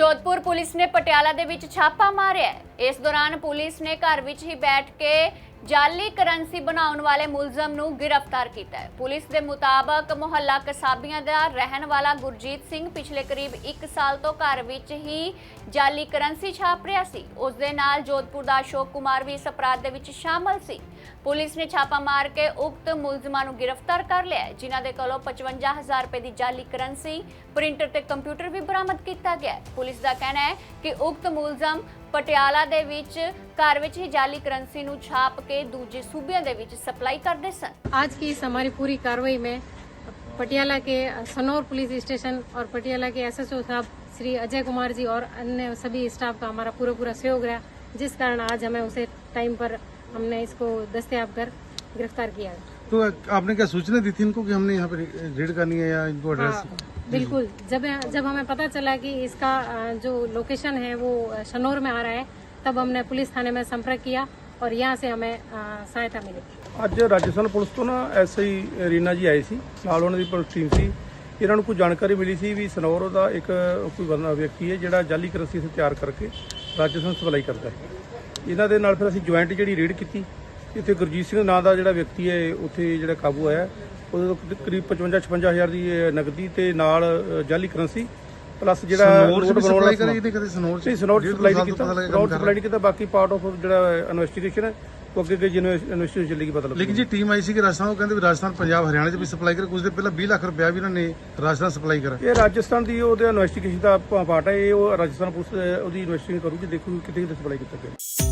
Jodhpur police ਨੇ ਪਟਿਆਲਾ ਦੇ ਵਿੱਚ ਛਾਪਾ ਮਾਰਿਆ ਇਸ ਦੌਰਾਨ ਪੁਲਿਸ ਨੇ ਘਰ ਵਿੱਚ ਹੀ ਬੈਠ ਕੇ ਜਾਲੀ ਕਰੰਸੀ ਬਣਾਉਣ ਵਾਲੇ ਮੁਲਜ਼ਮ ਨੂੰ ਗ੍ਰਿਫਤਾਰ ਕੀਤਾ ਹੈ। ਪੁਲਿਸ ਦੇ ਮੁਤਾਬਕ ਮੁਹੱਲਾ ਕਸਾਬੀਆਂ ਦਾ ਰਹਿਣ ਵਾਲਾ ਗੁਰਜੀਤ ਸਿੰਘ ਪਿਛਲੇ ਕਰੀਬ 1 ਸਾਲ ਤੋਂ ਘਰ ਵਿੱਚ ਹੀ ਜਾਲੀ ਕਰੰਸੀ ਛਾਪ ਰਿਹਾ ਸੀ। ਉਸ ਦੇ ਨਾਲ ਜੋਧਪੁਰ ਦਾ ਅਸ਼ੋਕ ਕੁਮਾਰ ਵੀ ਇਸ ਅਪਰਾਧ ਦੇ ਵਿੱਚ ਸ਼ਾਮਲ ਸੀ। ਪੁਲਿਸ ਨੇ ਛਾਪਾ ਮਾਰ ਕੇ ਉਕਤ ਮੁਲਜ਼ਮਾਂ ਨੂੰ ਗ੍ਰਿਫਤਾਰ ਕਰ ਲਿਆ ਜਿਨ੍ਹਾਂ ਦੇ ਕੋਲੋਂ 55000 ਰੁਪਏ ਦੀ ਜਾਲੀ ਕਰੰਸੀ, ਪ੍ਰਿੰਟਰ ਤੇ ਕੰਪਿਊਟਰ ਵੀ ਬਰਾਮਦ ਕੀਤਾ ਗਿਆ ਪੁਲਿਸ ਦਾ ਕਹਿਣਾ ਹੈ ਕਿ ਉਕਤ ਮੁਲਜ਼ਮ ਪਟਿਆਲਾ ਦੇ ਵਿੱਚ ਘਰ ਵਿੱਚ ਹੀ ਜਾਲੀ ਕਰੰਸੀ ਨੂੰ ਛਾਪ ਕੇ ਦੂਜੇ ਸੂਬਿਆਂ ਦੇ ਵਿੱਚ ਸਪਲਾਈ ਕਰਦੇ ਸਨ आज की इस हमारी पूरी कार्रवाई में पटियाला के सनौर पुलिस स्टेशन और पटियाला के एसएसओ साहब श्री अजय कुमार जी और अन्य सभी स्टाफ का हमारा पूरा पूरा सहयोग रहा जिस कारण आज हमें उसे टाइम पर हमने इसको दस्तयाब कर गिरफ्तार किया तो आपने क्या सूचना दी थी इनको कि हमने यहाँ पे रेड करनी है या इनको एड्रेस हाँ, बिल्कुल जब जब हमें पता चला कि इसका अ, जो लोकेशन है वो शनौर में आ रहा है तब हमने पुलिस थाने में संपर्क किया और यहाँ से हमें अ, सहायता मिली ਅੱਜ ਰਾਜਸਥਾਨ ਪੁਲਿਸ ਤੋਂ ਨਾ ਐਸਆਈ ਰੀਨਾ ਜੀ ਆਏ ਸੀ ਨਾਲ ਉਹਨਾਂ ਦੀ ਪੁਲਿਸ ਟੀਮ ਸੀ ਇਹਨਾਂ ਨੂੰ ਕੋਈ ਜਾਣਕਾਰੀ ਮਿਲੀ ਸੀ ਵੀ ਸਨੌਰ ਦਾ ਇੱਕ ਕੋਈ ਬੰਦਾ ਵਿਅਕਤੀ ਹੈ ਜਿਹੜਾ ਜਾਲੀ ਕਰੰਸੀ ਇੱਥੇ ਤਿਆਰ ਕਰਕੇ ਰਾਜਸਥਾਨ ਸਪਲਾਈ ਕਰਦਾ ਹੈ ਇਹਨਾਂ ਦੇ ਨਾਲ ਫਿਰ ਅਸੀਂ ਜੁਆਇੰਟ ਜਿਹੜੀ ਰੇਡ ਕੀਤੀ ਇੱਥੇ ਗੁਰਜੀਤ ਸਿੰਘ ਨਾਂ ਦਾ ਜਿਹੜਾ ਵਿਅਕਤੀ ਹੈ ਉੱਥੇ ਜਿਹੜਾ ਕਾਬੂ ਆਇਆ ਉਹਦੇ ਤੋਂ ਕਰੀਬ 55 56000 ਦੀ ਨਗਦੀ ਤੇ ਨਾਲ ਜਾਲੀ ਕਰੰਸੀ ਪਲੱਸ ਜਿਹੜਾ ਸਨੌਰ ਨੋਟ ਬਣਾਉਣ ਕਰੀ ਇਹਨੇ ਕਦੇ ਸਨੌਰ ਚ ਦੋ ਸਪਲਾਈ ਨਹੀਂ ਤੋਂ ਕੀਤਾ ਕਰ ਸਪਲਾਈ ਨਹੀਂ ਕੀਤਾ ਬਾਕੀ ਪਾਰਟ ਆਫ ਜਿਹੜਾ ਇਨਵੈਸਟੀਗੇਸ਼ਨ ਹੈ ਉਹ ਅੱਗੇ ਅੱਗੇ ਇਨਵੈਸਟੀਗੇਸ਼ਨ ਚੱਲੇਗੀ ਪਤਾ ਲੱਗੇਗਾ ਲੇਕਿਨ ਜੀ ਟੀਮ ਆਈ ਸੀ ਕਿ ਰਾਜਸਥਾਨ ਉਹ ਕਹਿੰਦੇ ਵੀ ਰਾਜਸਥਾਨ ਪੰਜਾਬ ਹਰਿਆਣਾ ਚ ਵੀ ਸਪਲਾਈ ਕਰ। ਕੁਝ ਦਿਨ ਪਹਿਲਾਂ 20 ਲੱਖ ਰੁਪਇਆ ਵੀ ਇਹਨਾਂ ਨੇ ਰਾਜਸਥਾਨ ਸਪਲਾਈ ਕਰਾ ਇਹ ਰਾਜਸਥਾਨ ਦੀ ਉਹਦੇ ਇਨਵੈਸਟੀਗੇਸ਼ਨ ਦਾ ਪਾਰਟ ਹੈ ਇਹ ਉਹ ਰਾਜਸਥਾਨ ਪੁਲਿਸ ਉਹਦੀ ਇਨਵੈਸਟੀਗੇਸ਼ਨ ਕਰੂਗੀ ਦੇਖੂਗੀ ਕਿਤੇ ਕਿਤੇ ਸਪਲਾਈ ਕੀਤਾ ਗਿਆ।